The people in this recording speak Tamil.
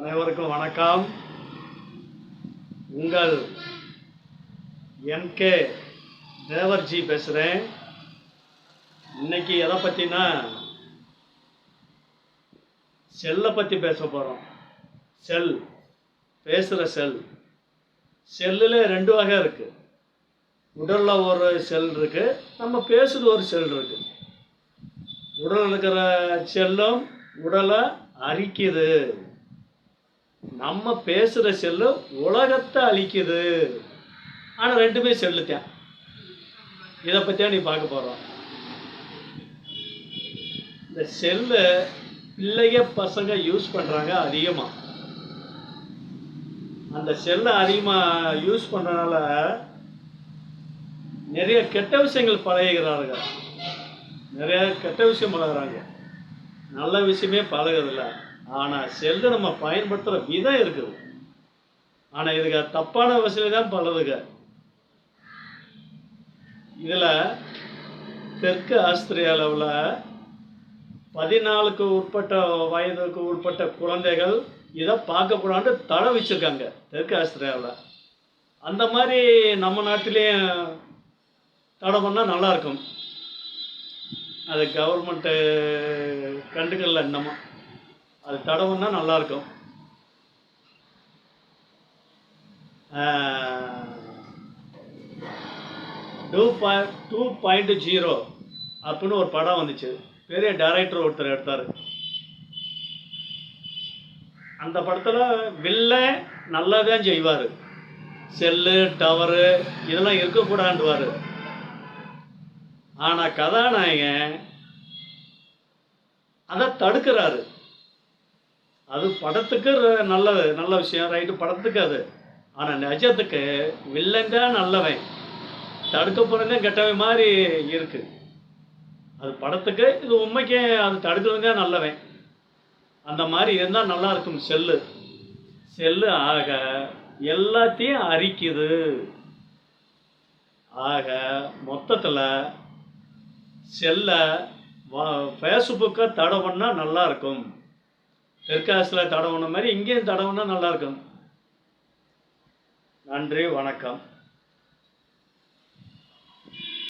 அனைவருக்கும் வணக்கம். உங்கள் என்கே தேவர்ஜி பேசுகிறேன் இன்னைக்கு எதை பற்றினா செல்லை பற்றி பேச போகிறோம் செல் பேசுகிற செல். செல்லில் ரெண்டு வகை இருக்குது உடலில் ஒரு செல் இருக்குது நம்ம பேசுகிற ஒரு செல் இருக்குது உடலில் இருக்கிற செல்லும் உடலை அரிக்குது. நம்ம பேசுகிற செல்லு உலகத்தை அழிக்குது. ஆனால் ரெண்டுமே செல்லு தான் இதை பற்றியா நீ பார்க்க போகிறோம் இந்த செல்லு பிள்ளைய பசங்க யூஸ் பண்ணுறாங்க அதிகமாக அந்த செல்லை அதிகமாக யூஸ் பண்ணுறதுனால நிறைய கெட்ட விஷயங்கள் பழகுகிறார்கள். நிறைய கெட்ட விஷயம் பழகிறாங்க. நல்ல விஷயமே பழகிறதில்லை. ஆனால் செல்லு நம்ம பயன்படுத்துகிற விதம் இருக்குது ஆனால் இதுக்கு தப்பான வசதி தான் பழகுக இதில் தெற்கு ஆஸ்திரேலியாவில் பதினாலுக்கு உட்பட்ட வயதுக்கு உட்பட்ட குழந்தைகள் இதை பார்க்கக்கூடாது தடை வச்சுருக்காங்க தெற்கு ஆஸ்திரேலியாவில் அந்த மாதிரி நம்ம நாட்டிலையும் தடை பண்ணால் நல்லாயிருக்கும் அது கவர்மெண்ட்டு கண்டுக்கல இன்னமும். அது தடவுன்னா நல்லா நல்லாயிருக்கும் two point two point zero அப்படின்னு ஒரு படம் வந்துச்சு. பெரிய டைரக்டர் ஒருத்தர் எடுத்தார். அந்த படத்தில் வில்ல நல்லா தான் செய்வார். செல்லு டவரு இதெல்லாம் இருக்கக்கூடாதுவார் ஆனால் கதாநாயகன் அதை தடுக்கிறாரு. அது படத்துக்கு ர- நல்லது நல்ல விஷயம் ரைட்டு படத்துக்கு அது. ஆனால் நிஜத்துக்கு வில்லன் தான் நல்லவன். தடுக்க போகிறவங்க கெட்டவன் மாதிரி இருக்கு. அது படத்துக்கு இது உண்மைக்கு அது தடுக்கிறவங்க நல்லவன். அந்த மாதிரி இருந்தால் நல்லா இருக்கும். செல்லு. செல்லு ஆக எல்லாத்தையும் அரிக்குது. ஆக மொத்தத்தில் செல்லை வா ஃபேஸ்புக்கை தடை பண்ணால் நல்லாயிருக்கும் தெற்காசில் தடவுன மாதிரி இங்கேயும் தடவுனா நல்லா இருக்கும் நன்றி வணக்கம்.